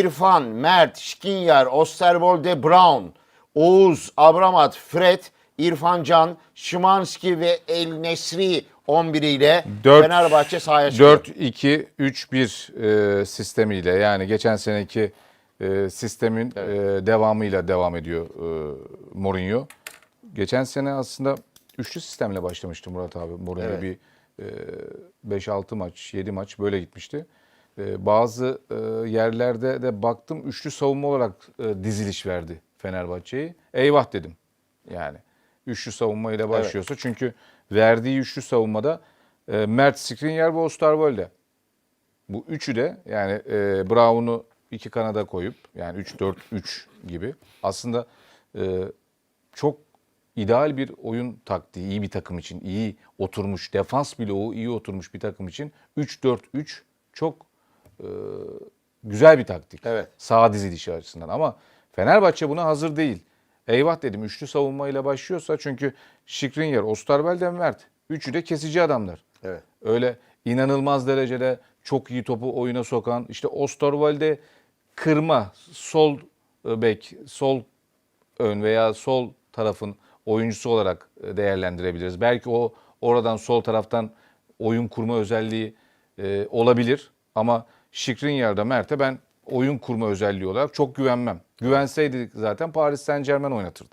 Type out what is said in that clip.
İrfan, Mert, Şkinyar, Osterwolde, Brown, Oğuz, Abramat, Fred, İrfan Can, Şimanski ve El Nesri 11 ile Dört- Fenerbahçe sahaya çıkıyor. 4-2-3-1 e, sistemiyle yani geçen seneki e, sistemin e, devamıyla devam ediyor e, Mourinho. Geçen sene aslında üçlü sistemle başlamıştı Murat abi. Mourinho Evet. bir e, 5-6 maç, 7 maç böyle gitmişti. E, bazı e, yerlerde de baktım üçlü savunma olarak e, diziliş verdi Fenerbahçe'yi. Eyvah dedim. Yani üçlü savunmayla başlıyorsa çünkü verdiği üçlü savunmada e, Mert Skriniar ve Osterwolde. Bu üçü de yani Brown'u iki kanada koyup yani 3-4-3 gibi aslında çok ideal bir oyun taktiği iyi bir takım için iyi oturmuş defans bloğu iyi oturmuş bir takım için 3-4-3 çok e, güzel bir taktik. Evet. Sağ dizilişi açısından ama Fenerbahçe buna hazır değil. Eyvah dedim üçlü savunmayla başlıyorsa çünkü Skriniar, Osterwolde, Mert üçü de kesici adamlar. Evet. Öyle inanılmaz derecede çok iyi topu oyuna sokan işte Osterwolde kırma sol e, bek, sol ön veya sol tarafın oyuncusu olarak e, değerlendirebiliriz. Belki o oradan sol taraftan oyun kurma özelliği e, olabilir ama Skriniar'da Mert'e ben oyun kurma özelliği olarak çok güvenmem. Güvenseydi zaten Paris Saint Germain oynatırdı.